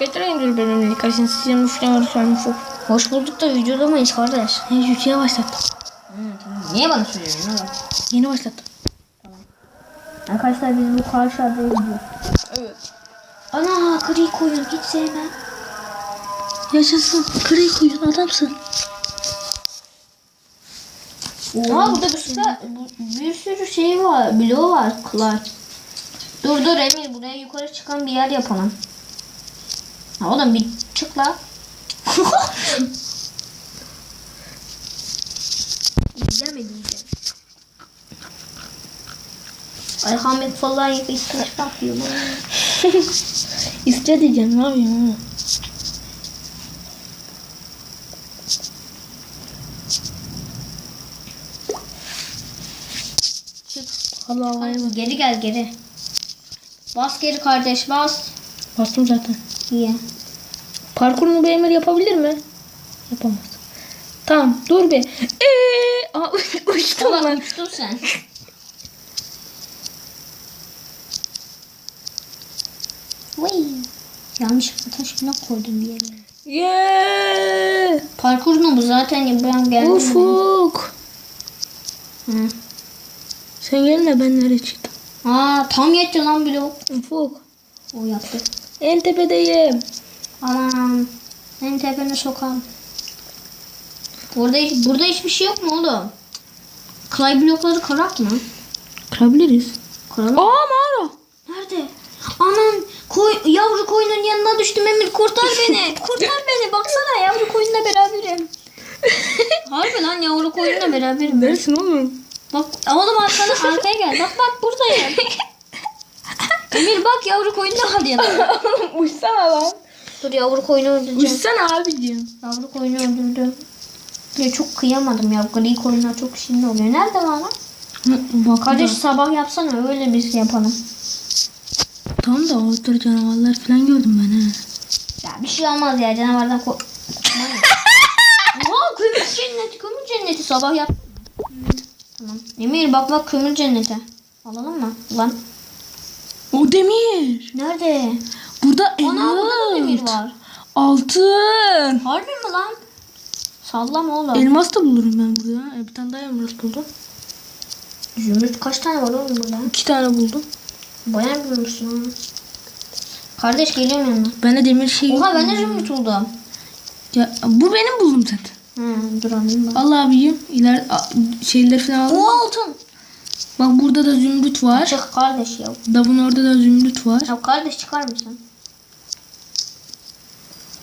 arkadaşlar Endür bölümünü karşınızda sizin müşteriler sormuşum. Hoş bulduk da videoda mıyız kardeş? Henüz yükseye başlattım. Niye bana söylüyorsun? Var? Yeni başlattım. Arkadaşlar biz bu karşı adaya gidiyoruz. Evet. Ana kırıyı koyun hiç sevmem. Yaşasın. Kırıyı koyun adamsın. Aa burada bir sürü, bu- bir sürü şey var. Bloğu var. Clay. Dur dur Emir buraya yukarı çıkan bir yer yapalım. Oğlum bir çık la. Diyeceğim mi diyeceğim. Ay Ahmet falan yıkı istemiş bakıyor bana. İste diyeceğim ne yapayım. Allah bak. Geri gel geri. Bas geri kardeş bas. Bastım zaten. İyi. Parkurunu bir Emir yapabilir mi? Yapamaz. Tamam dur bir. Eee, aa, uçtum Ulan lan. uçtun sen. Vay. Yanlışlıkla taş falan koydum bir yere. Yeah. Parkurunu bu zaten ben geldim. Ufuk. Hı. Sen gelme ben nereye çıktım? Aa tam yetti lan blok. Ufuk. O yaptı. En tepedeyim. Aman. En tepene sokalım. Burada, hiç- burada hiçbir şey yok mu oğlum? Clay blokları kırak mı? Kırabiliriz. Kıralım. Aa mağara. Nerede? Aman koy, yavru koyunun yanına düştüm Emir kurtar beni. kurtar beni baksana yavru koyunla beraberim. Harbi lan yavru koyunla beraberim. Neresin oğlum? Bak oğlum arkana arkaya gel. Bak bak buradayım. Emir bak yavru koyunla hadi yanına. Uçsana lan. Dur yavru koyunu öldüreceğim. Uçsana abicim. Yavru koyunu öldürdüm. Ya çok kıyamadım ya. Gri koyunlar çok şimdi oluyor. Nerede var lan? Bak Kardeş sabah yapsana öyle biz yapalım. Tamam da orada canavarlar falan gördüm ben ha. Ya bir şey olmaz ya canavardan kork... Oha kömür cenneti kömür cenneti sabah yap. Tamam. Emir bak bak kömür cenneti. Alalım mı? Lan. O demir. Nerede? Burada Ana burada da demir emerald. var. Altın. Harbi mi lan? Sallama oğlum. Elmas da bulurum ben burada. E, Bir tane daha emerald buldum. Zümrüt kaç tane var oğlum burada? İki tane buldum. Bayağı bulmuşsun. Kardeş geliyorum yanına. Ben de demir şey Oha ben de zümrüt buldum. Ya, bu benim buldum zaten. Hı, dur alayım bak. Allah abicim. İler a- şeyleri falan aldım. O altın. Bak burada da zümrüt var. Çık kardeş ya. Davun orada da zümrüt var. Ya kardeş çıkar mısın?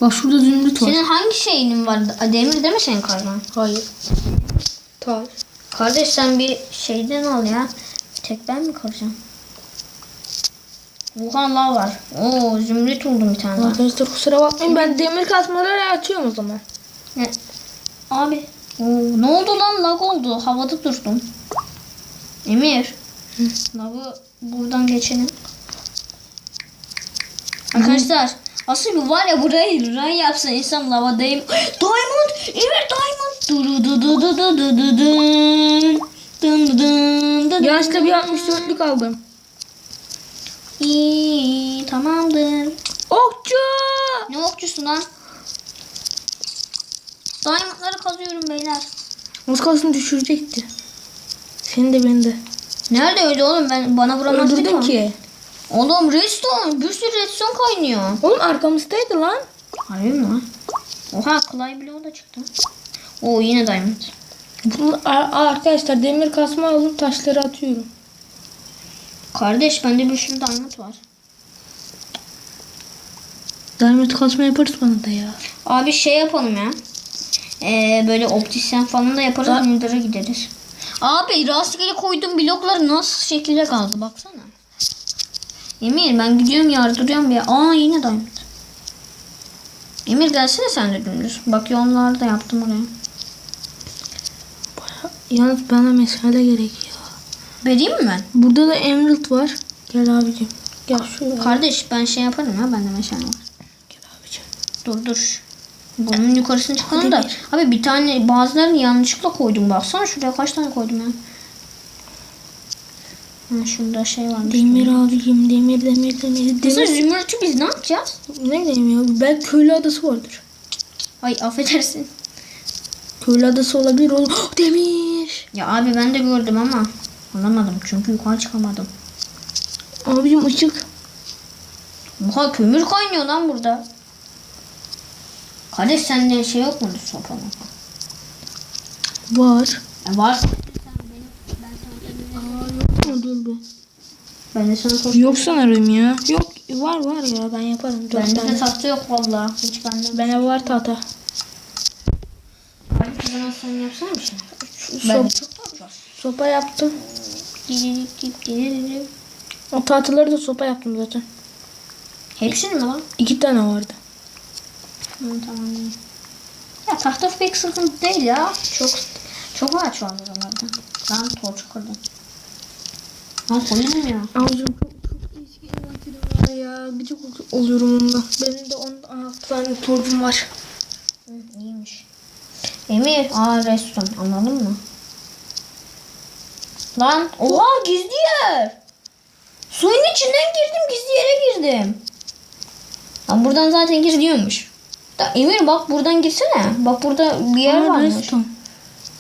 Bak şurada zümrüt var. Senin hangi şeyinin var? Demir değil mi senin kardan? Hayır. Taş. Kardeş sen bir şeyden al ya. Tek ben mi kalacağım? Oha lav var. Oo zümrüt buldum bir tane daha. Arkadaşlar kusura bakmayın ben demir kasmaları açıyorum o zaman. Ne? Abi. Oo, ne oldu lan lag oldu. Havada durdum. Emir. Lavı buradan geçelim. Arkadaşlar asıl bu var ya burayı run yapsa insan lavadayım. Diamond! Emir diamond! Du du du du du du du dun. Dun dun dun dun Yanlışlıkla bir dun. 64'lük aldım. İyi tamamdır. Okçu! Ne okçusun lan? Diamondları kazıyorum beyler. Muskasını düşürecekti. Seni de beni de. Nerede öyle oğlum ben bana vuramaz Öldürdüm ki. Oğlum redstone bir sürü redstone kaynıyor. Oğlum arkamızdaydı lan. Harbi mi lan? Oha clay bloğu da çıktı. Oo yine diamond. Bunu, arkadaşlar demir kasma aldım taşları atıyorum. Kardeş bende bir sürü diamond var. Diamond kasma yaparız bana da ya. Abi şey yapalım ya. Ee, böyle optisyen falan da yaparız. Nether'a gideriz. Abi rastgele koyduğum bloklar nasıl şekilde kaldı baksana. Emir ben gidiyorum yardırıyorum bir. Aa yine diamond. Emir gelsene sen de dümdüz. Bak yolları da yaptım oraya. Yalnız bana meşale gerekiyor. Vereyim mi ben? Burada da emerald var. Gel abicim. Gel şuraya. Kardeş ben şey yaparım ya bende meşale var. Gel abicim. Dur dur. Bunun yukarısını çıkalım da. Abi bir tane bazılarını yanlışlıkla koydum. Baksana şuraya kaç tane koydum ya. Ha, şurada şey varmış. Demir abicim demir demir demir demir. zümrütçü biz ne yapacağız? Ne diyeyim ya belki köylü adası vardır. Ay affedersin. Köylü adası olabilir oğlum. demir. Ya abi ben de gördüm ama alamadım çünkü yukarı çıkamadım. Abicim ışık. Oha kömür kaynıyor lan burada. Kardeş sende şey yok mu sopa mı? Var. E, var. Dur bir. Ben de sana tost. Yok sanırım ya. Yok var var ya ben yaparım. Dört Bende de tane. tahta yok valla. Hiç bende. Bende var tahta. O zaman sen yapsana bir şey. Sop, sopa yaptım. O tahtaları da sopa yaptım zaten. Hepsini mi lan? İki tane vardı. Hı, tamam. Ya tahta pek sıkıntı değil ya. Çok çok var buralarda. Ben torç kırdım. Lan koyun ya. Abicim çok, çok eski envanterim var ya. Gıcık ol- oluyorum onunla. Benim de 16 tane torcum var. Hı, iyiymiş. Emir, aa restoran anladın mı? Lan, oha gizli yer. Suyun içinden girdim, gizli yere girdim. Lan buradan zaten gizliyormuş. Da Emir bak buradan girsene. Bak burada bir yer Aa, varmış.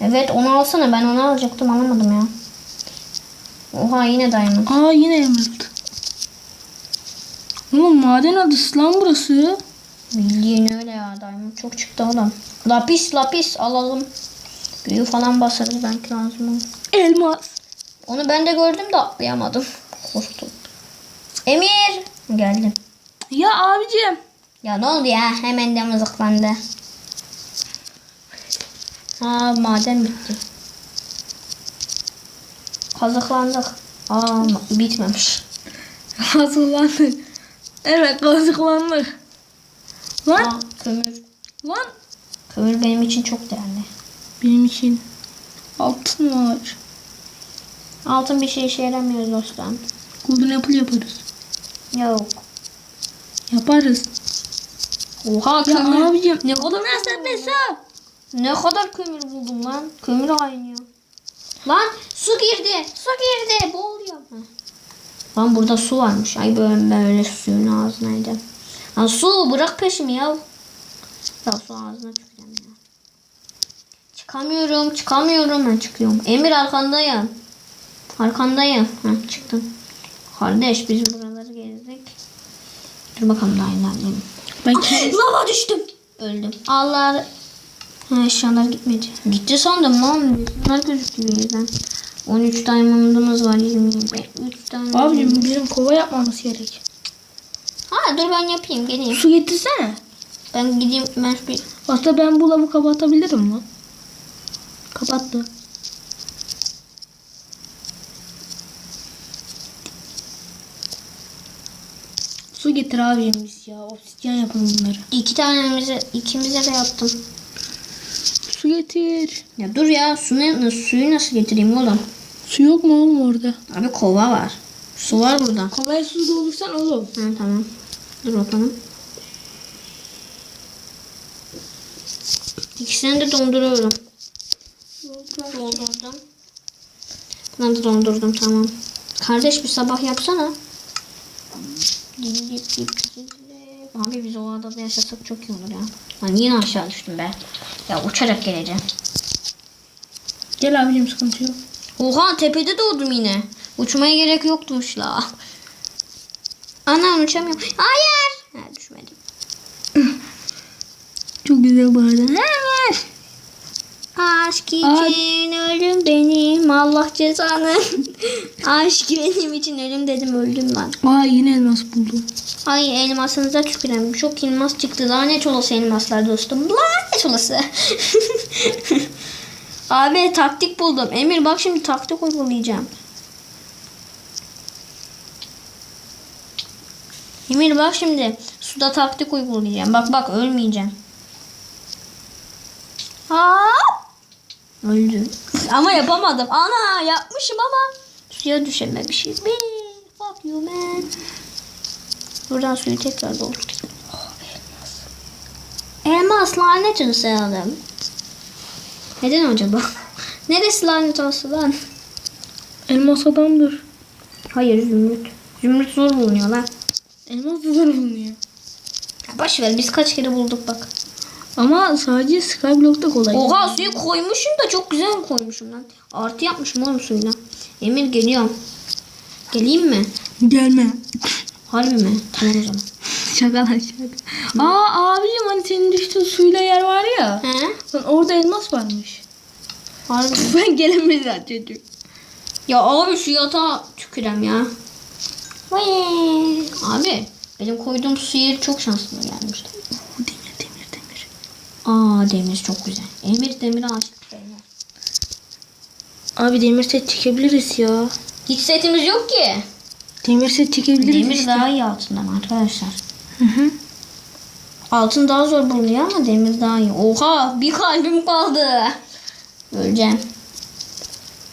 Evet onu alsana ben onu alacaktım alamadım ya. Oha yine diamond. Aa yine emerald. Oğlum maden adası lan burası. Bildiğin öyle ya diamond çok çıktı oğlum. Lapis lapis alalım. Büyü falan basarız belki lazım olur. Elmas. Onu ben de gördüm de atlayamadım. Korktum. Emir. Geldim. Ya abicim. Ya ne oldu ya? Hemen de mızıklandı. Ha maden bitti. Kazıklandık. Aa bitmemiş. Kazıklandık. Evet kazıklandık. Lan. Aa, kömür. Lan. Kömür benim için çok değerli. Benim için altın var. Altın bir şey işe yaramıyor dostum. Golden apple yaparız. Yok. Yaparız. Oha Ya kömür. abicim. Ne kadar Nasıl mesela? Ne kadar kömür buldum lan. Kömür kaynıyor. Lan su girdi. Su girdi. Boğuluyor. Heh. Lan burada su varmış. Ay böyle böyle suyun ağzınaydı. Lan su bırak peşimi ya. Ya su ağzına tüküreyim ya. Çıkamıyorum. Çıkamıyorum. Ben çıkıyorum. Emir arkandayım. Arkandayım. Heh, çıktım. Kardeş biz buraları gezdik. Dur bakalım daha ilerleyelim. Ben kendim. Lava düştüm. Öldüm. Allah. Ha, eşyalar gitmedi. Gitti sandım lan. Bunlar gözüktü bir yerden. 13 diamond'ımız var 27. 3 tane. Abicim bizim kova yapmamız gerek. Ha dur ben yapayım geleyim. Su getirsene. Ben gideyim ben bir Aslında ben bu lavı kapatabilirim lan. Kapattı. Getir abim biz ya. Obsidyen yapalım bunları. iki tanemize ikimize de yaptım. Su getir. Ya dur ya su ne, suyu nasıl getireyim oğlum? Su yok mu oğlum orada? Abi kova var. Su var burada. Kovaya su doldursan oğlum. Ha, tamam. Dur bakalım. İkisini de donduruyorum. Doldurdum. Bunu da dondurdum tamam. Kardeş bir sabah yapsana. Abi biz o adada yaşasak çok iyi olur ya. Lan yine aşağı düştüm be. Ya uçarak geleceğim. Gel abicim sıkıntı yok. Oha tepede doğdum yine. Uçmaya gerek yokmuş la. Anam uçamıyorum. Hayır. Ha, düşmedim. Çok güzel bu arada. Evet. Aşk için ölüm benim. Allah cezanı. Aşk benim için ölüm dedim öldüm ben. Aa yine elmas buldum. Ay elmasınıza tükürem. Çok elmas çıktı. Lanet olası elmaslar dostum. Lanet olası. Abi taktik buldum. Emir bak şimdi taktik uygulayacağım. Emir bak şimdi suda taktik uygulayacağım. Bak bak ölmeyeceğim. Hop. Öldü. Ama yapamadım. Ana yapmışım ama suya düşememişiz. Beni. Fuck you man. Buradan suyu tekrar doldurayım. Oh, elmas. Elmas lanet olsun adam. Neden acaba? Neresi lanet olsun lan? Elmas adamdır. Hayır zümrüt. Zümrüt zor bulunuyor lan. Elmas da zor bulunuyor. Ya Boş ver biz kaç kere bulduk bak. Ama sadece Skyblock'ta kolay. Oha suyu koymuşum da çok güzel koymuşum lan. Artı yapmışım oğlum suyla. Emir geliyorum. Geleyim mi? Gelme. Harbi mi? Tamam o zaman. Şaka lan şaka. Aa abicim hani senin düştüğün suyla yer var ya. He? Lan orada elmas varmış. Harbi. ben gelemedim zaten çocuk. Ya abi şu yatağa tükürem ya. Vay. Abi benim koyduğum su yeri çok şanslı gelmişti. Aa demir çok güzel. Emir demir aşık beyler. Abi demir set çekebiliriz ya. Hiç setimiz yok ki. Demir set çekebiliriz Demir işte. daha iyi altından arkadaşlar. Hı hı. Altın daha zor bulunuyor ama demir daha iyi. Oha bir kalbim kaldı. Öleceğim.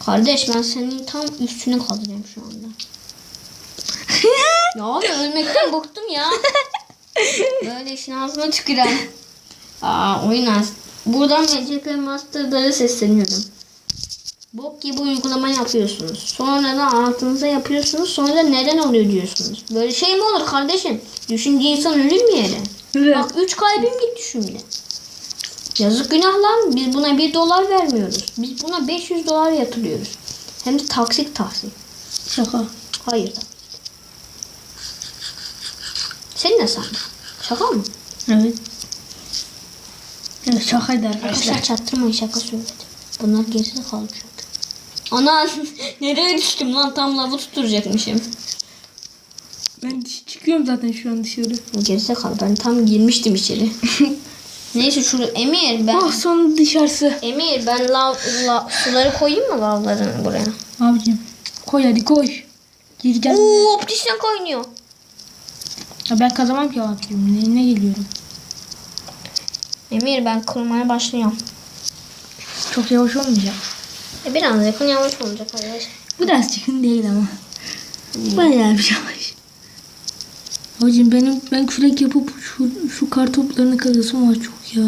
Kardeş ben senin tam üstüne kalacağım şu anda. ya abi ölmekten bıktım ya. Böyle işin ağzıma tüküren. Aa oyun az. Buradan MCP Master'lara sesleniyorum. Bok gibi uygulama yapıyorsunuz. Sonra da altınıza yapıyorsunuz. Sonra da neden oluyor diyorsunuz. Böyle şey mi olur kardeşim? Düşünce insan ölür mü yere? Evet. Bak 3 kalbim gitti şimdi. Yazık günah lan. Biz buna 1 dolar vermiyoruz. Biz buna 500 dolar yatırıyoruz. Hem de taksit taksit. Şaka. Hayır. Sen ne sandın? Şaka mı? Evet. Evet şakaydı arkadaşlar. Arkadaşlar çaktırmayın şaka söyledim. Bunlar geride kalacaktı. Ana nereye düştüm lan tam lavı tutturacakmışım. Ben çıkıyorum zaten şu an dışarı. Geride kal ben tam girmiştim içeri. Neyse şu Emir ben Ah son dışarısı. Emir ben lav, la, suları koyayım mı lavların buraya? Abicim koy hadi koy. Gireceğim. Oo optisyen kaynıyor. Ya ben kazamam ki abicim. Neyine geliyorum. Emir ben kırmaya başlıyorum. Çok yavaş olmayacak. E, biraz yakın yavaş olacak arkadaşlar. Biraz çıkın değil ama. Bayağı bir yavaş. Abicim benim ben kürek yapıp şu, şu kar toplarını kazasım var çok ya.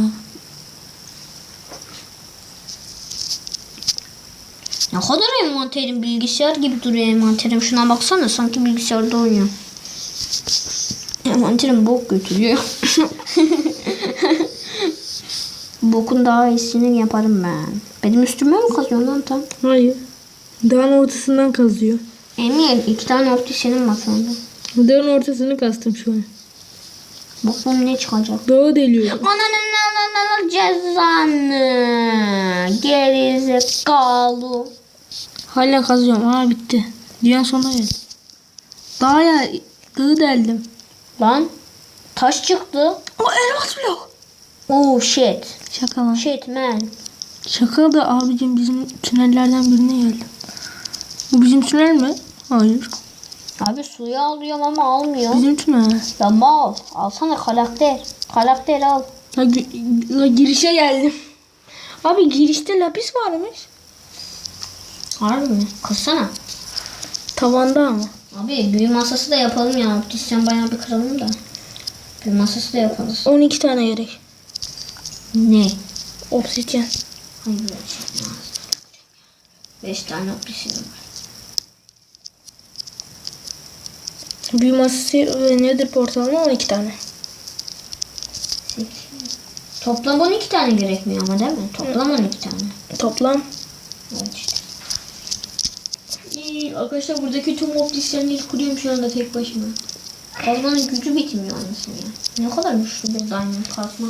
Ne kadar envanterim bilgisayar gibi duruyor envanterim. Şuna baksana sanki bilgisayarda oynuyor. Envanterim bok götürüyor. Bokun daha iyisini yaparım ben. Benim üstüme mi kazıyorsun lan tam? Hayır. Dağın ortasından kazıyor. Emir iki tane optisyenim var şu anda. Dağın ortasını kastım şu an. Bak bunun ne çıkacak? Dağı deliyorum. Ananın ananın cezanı. Gerizekalı. Hala kazıyorum. Aa bitti. Dünyanın sonuna geldi. Dağa ya. Dağı deldim. Lan taş çıktı. O elmas blok. Oh shit. Şaka lan. Shit man. Şaka da abicim bizim tünellerden birine geldi. Bu bizim tünel mi? Hayır. Abi suyu alıyorum ama almıyor. Bizim tünel. Ya mal. Alsana karakter. Karakter al. La, la girişe geldim. Abi girişte lapis varmış. Harbi mi? Kırsana. Tavanda ama. Abi büyü masası da yapalım ya. Optisyen bayağı bir kıralım da. Büyü masası da yaparız. 12 tane gerek. Ne? Obsidyen. Hayır şey lazım. Beş tane optisyen var. Büyü masası ve nedir portalına 12 tane. Sekiz. Toplam 12 tane gerekmiyor ama değil mi? Toplam 12 tane. Toplam. Evet işte. İyi, arkadaşlar buradaki tüm optisyenleri kuruyorum şu anda tek başıma. Kazmanın gücü bitmiyor anasını ya. Ne kadar güçlü bir diamond kazma.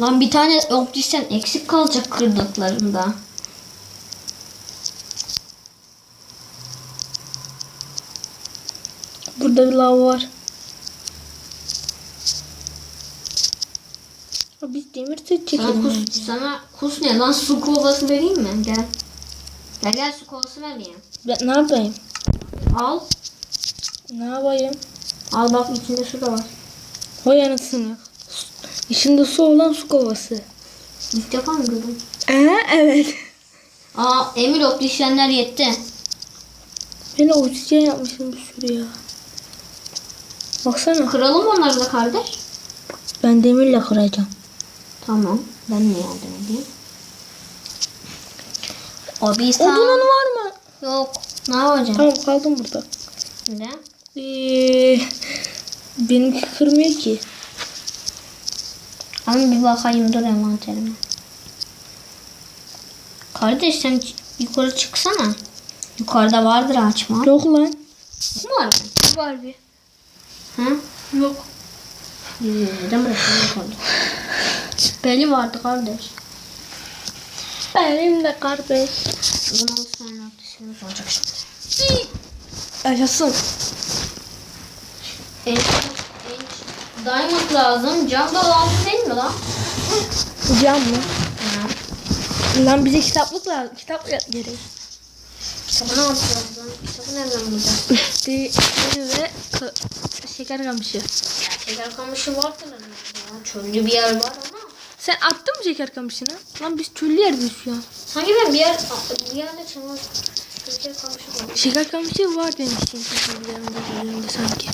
Lan bir tane optisyen eksik kalacak kırdıklarında. Burada bir lav var. Abi biz demir set Sana çekelim. kus, bence. sana kus ne lan su kovası vereyim mi? Gel. Gel gel su kovası vereyim. Ben ne yapayım? Al. Ne yapayım? Al bak içinde su da var. Vay anasını. İçinde su olan su kovası. İlk defa mı gördün? Ee, evet. Aa Emir optisyenler yetti. Ben obsidyen yapmışım bir sürü ya. Baksana. Kıralım onları da kardeş. Ben demirle kıracağım. Tamam. Ben de yardım edeyim. Abi sen... Odunun var mı? Yok. Ne yapacaksın? Tamam kaldım burada. Ne? Ee, benimki kırmıyor ki. Ama bir bakayım dur envanterime. Kardeş sen yukarı çıksana. Yukarıda vardır açma. Yok lan. Var mı? Var bir. Hı? Yok. Neden bırakıyorsun yukarıda? Belli vardı kardeş. Benim de kardeş. Bir tane ateşimiz olacak şimdi. Yaşasın. En, diamond lazım. Cam da lazım değil mi lan? Cam mı? Hı. Lan bize kitaplık lazım. Kitap gerek. Kitabı ne yapacağız lan? Kitabı nereden bulacağız? Üstü ve şeker kamışı. Şeker kamışı vardır ya. Çöllü bir yer var ama. Sen attın mı şeker kamışını? Lan biz çöllü yerdeyiz şu an. Sanki ben bir yer bir yerde çalmak şeker kamışı var. Şeker kamışı var benim için. Bilgilerimde bölümde sanki.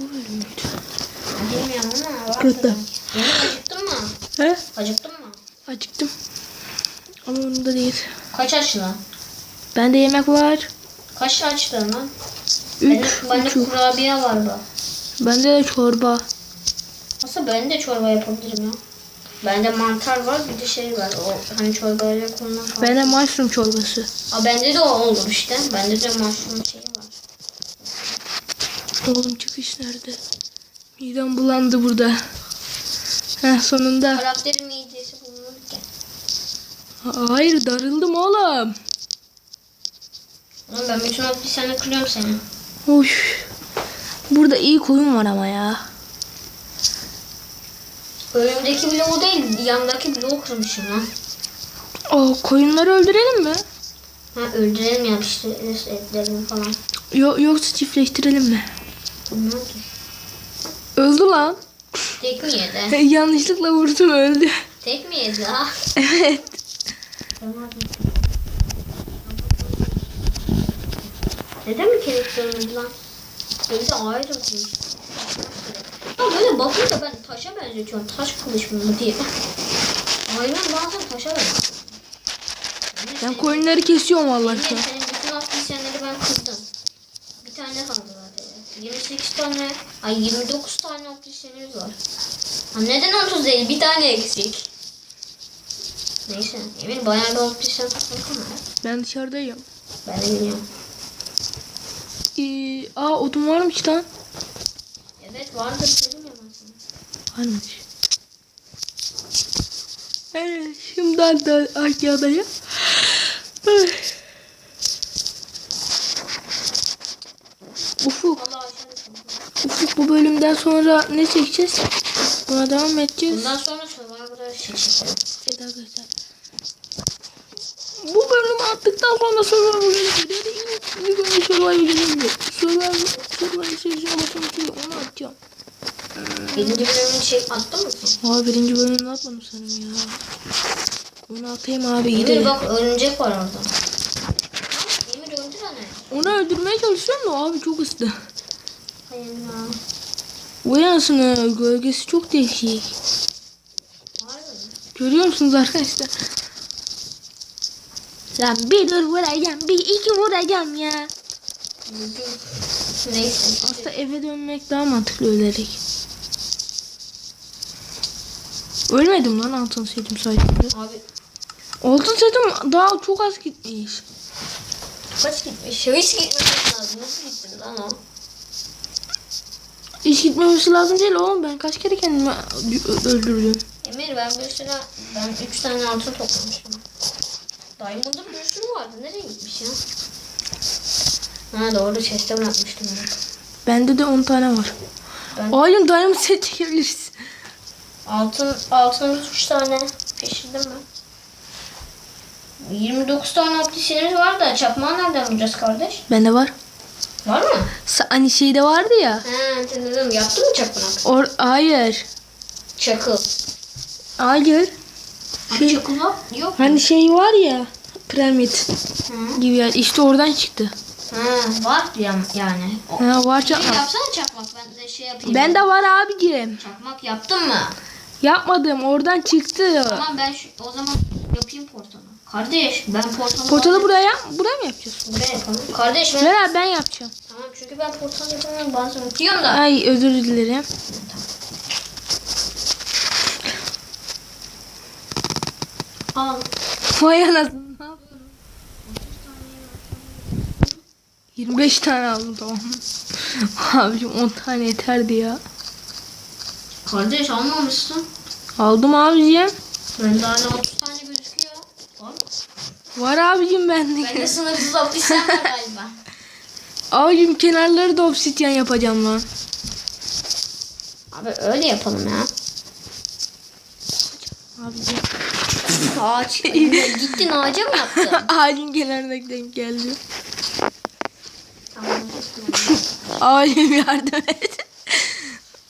Bu bölümdü. Bilmiyorum ama sanki. Yemin acıktın mı? He? Acıktın mı? Acıktım. Ama onun da değil. Kaç açtın lan? Bende yemek var. Kaç açtın lan? Üç Bende, bende kurabiye var bu. Bende de çorba. Aslında ben de çorba yapabilirim ya. Bende mantar var bir de şey var. O hani çorbayla konulan falan. Bende mushroom çorbası. Aa, bende de o olur işte. Bende de mushroom şeyi Oğlum çıkış nerede? Midem bulandı burada. Heh sonunda. Karakterin midesi bulunurken. Hayır darıldım oğlum. Oğlum ben bütün optisyonu kırıyorum seni. Uş. Burada iyi koyun var ama ya. Önümdeki bloğu değil, yandaki bloğu kırmışım lan. O koyunları öldürelim mi? Ha öldürelim ya işte etlerini falan. Yo yoksa çiftleştirelim mi? Öldü lan. Tek mi yedi? Yanlışlıkla vurdum öldü. Tek mi yedi ha? evet. Neden mi kemiklerini lan? Evde ayrı kılıç. Ya böyle bakınca ben taşa benzetiyorum. Taş kılıç mı diye. Aynen bazen taşa benzetiyorum. Ben koyunları kesiyorum Allah Emre, şu an. senin bütün optisyenleri ben kırdım. Bir tane kaldı zaten. 28 tane, ay 29 tane optisyenimiz var. Ha, neden 30 değil? Bir tane eksik. Neyse, Emir bayağı bir optisyen topladık ama. Ben dışarıdayım. Ben de biliyorum. Ee, aa odun varmış lan. Evet vardır dedim ya ben sana. Varmış. Evet şimdi da aşağıdayım. Ay. Ufuk, Vallahi aşağıda kaldım. Ufuk bu bölümden sonra ne çekeceğiz? Buna devam edeceğiz. Bundan sonra Survivor'a şey. Evet arkadaşlar. Bu bölümü attıktan sonra Survivor bölümü bir bölüm Survivor bölümü Survivor Survivor seyircine basmak için onu atacağım. Birinci bölümünü şey attın mı? Abi birinci bölümünü atmadım sanırım ya. Onu atayım abi Emir gidelim. bak örümcek var orada. Emir öldür onu. Onu öldürmeye çalışıyorum da abi çok hızlı. Hayır ya. Uyansın gölgesi çok değişik. Görüyor musunuz arkadaşlar? Lan bir dur vuracağım, bir iki vuracağım ya. Neyse. Aslında eve dönmek daha mantıklı ölerek. Ölmedim lan altın setim sayesinde. Abi Altın setim daha çok az gitmiş. kaç gitmiş? Hiç gitmemesi lazım. Nasıl gittin lan o? Gitmemesi lazım değil oğlum. Ben kaç kere kendimi öldürdüm. Emir ben bir sürü ben 3 tane altın toplamıştım. Diamond'ın bir sürü vardı. Nereye gitmiş ya? Ha doğru chest'e bırakmıştım bak. Bende de 10 tane var. Ben Aynen diamond set çekebiliriz. altın altınımız 3 tane peşirdim ben. 29 tane optisyenimiz var da çakmağı nereden bulacağız kardeş? Bende var. Var mı? Sa- hani şeyde vardı ya. He dedim. Yaptın mı çakmak? Or hayır. Çakıl. Hayır. Abi çakıl var. Yok. Hani şey var ya. Piramit Hı. gibi yer. İşte oradan çıktı. Ha, var ya- yani. O, Ha, var Şey çakmak. yapsana çakmak ben de şey yapayım. Ben de var abicim. Çakmak yaptın mı? Yapmadım. Oradan çıktı. Tamam ben şu, o zaman yapayım portalı. Kardeş ben portalı... Portalı buraya buraya mı yapacağız? Buraya yapalım. Kardeş ben... Ver abi ben yapacağım. Tamam çünkü ben portal yapamıyorum bazen unutuyorum da. Ay özür dilerim. Al. Vay anasını. ne yapıyorsun? 25 tane aldım tamam. Abicim 10 tane yeterdi ya. Kardeş almamışsın. Aldım abicim. Ben daha ne 30 tane gözüküyor. Var. Var abicim bende. Bende sınırsız optisyen var galiba. Abicim kenarları da obsidyen yapacağım lan. Abi öyle yapalım ya. Abicim. Ağaç. Gittin ağaca mı yaptın? Ağacın kenarına denk geldi. tamam. Abicim yardım et.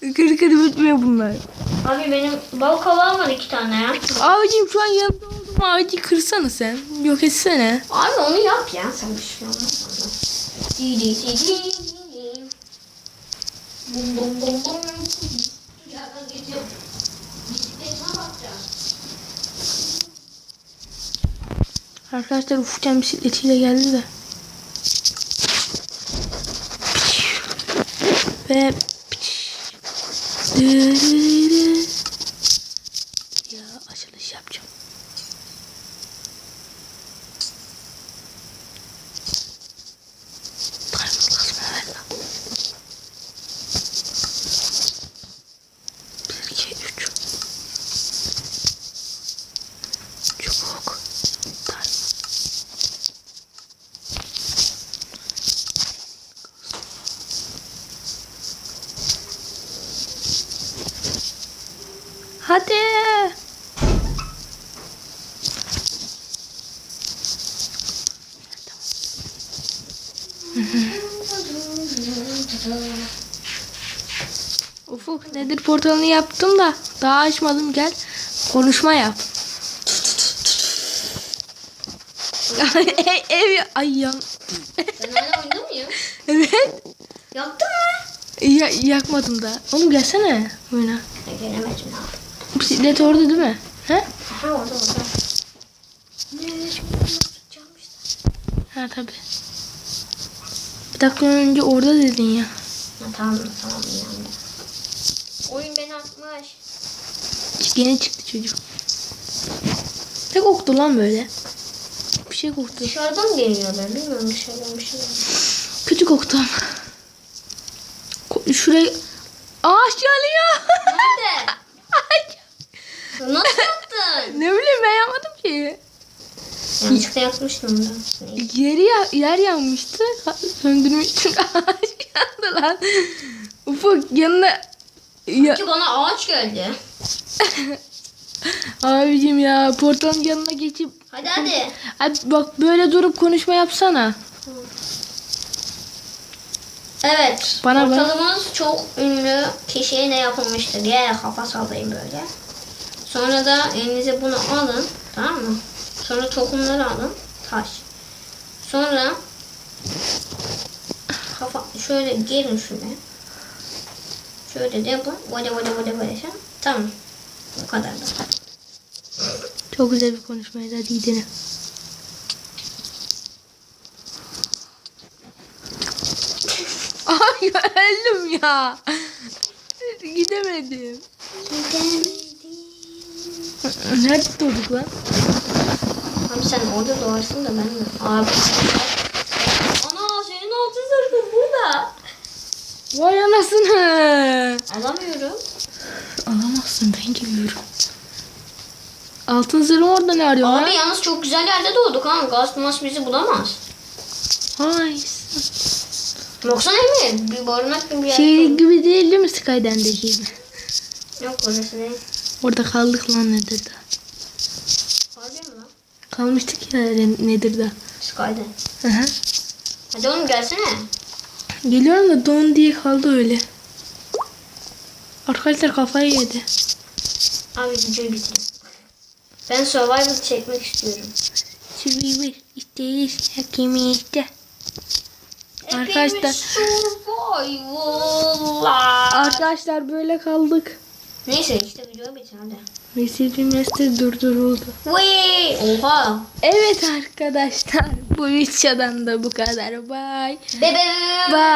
kır kır bitmiyor bunlar. Abi benim bal kavağım var iki tane ya. Abicim şu an yanımda olduğum ağacı kırsana sen. Yok etsene. Abi onu yap ya sen bir şey. Arkadaşlar Ufukcan bisikletiyle geldi de. Ve Dırırırı. ya açılış yapacağım. Diamond kazma ver lan. Bir, iki, üç. Çubuk. Diamond. Hadi. Ufuk nedir portalını yaptım da daha açmadım gel konuşma yap. ev, ev ay ya. Sen hala oyunda mıyım? Evet. Yaptın mı? Ya, yakmadım da. Oğlum gelsene oyuna. Ya gelemedim abi. Bisiklet orada değil mi? He? Ha orada orada. Ha tabi. Bir dakika önce orada dedin ya. Ha, tamam tamam inandım. Oyun beni atmış. Gene çıktı çocuk. Ne koktu lan böyle? Bir şey koktu. Dışarıdan geliyor ben bilmiyorum dışarıdan bir şey var. Kötü koktu ama. Ko- Şuraya... Ağaç yanıyor. Nerede? Nasıl yaptın? ne bileyim ben yapmadım ki. Yanlışlıkla yapmıştım da. Neyse. Yeri ya, yer yanmıştı. Söndürmüştüm. Ağaç yandı lan. Ufuk yanına... Ya, Ki bana ağaç geldi. abicim ya portalın yanına geçip... Hadi hadi. Abi bak böyle durup konuşma yapsana. Evet. Bana bak. portalımız çok ünlü kişiye ne yapılmıştır diye kafa sallayın böyle. Sonra da elinize bunu alın. Tamam mı? Sonra tohumları alın. Taş. Sonra kafa şöyle gelin şuraya. Şöyle de yapın. Vade vade vade vade. Tamam. Bu kadar da. Çok güzel bir konuşmaydı. Hadi gidelim. Ay öldüm ya. Gidemedim. Nerede durduk lan? Abi sen orada doğarsın da ben mi? Abi. Ana senin altın zırhın burada. Vay anasını. Alamıyorum. Alamazsın ben geliyorum. Altın zırhım orada ne arıyor Abi lan? yalnız çok güzel yerde doğduk ha. Gazmask bizi bulamaz. Ay. Yoksa ne mi? Bir barınak gibi bir yer. Şey gibi değil değil mi Skyden'deki gibi? Yok orası değil. Orada kaldık lan Nether'da. Harbi mi lan? Kalmıştık ya Nether'da. Sky'de. Hı hı. Hadi oğlum gelsene. Geliyorum da don diye kaldı öyle. Arkadaşlar kafayı yedi. Abi videoyu bitirin. Ben survival çekmek istiyorum. Survivor isteyiz hakimiyette. Arkadaşlar-. Arkadaşlar böyle kaldık. Neyse işte videoyu bitir hadi. Vesile durduruldu. Vıy! Oha. Evet arkadaşlar bu videodan da bu kadar. Bye. Bebe. Bye.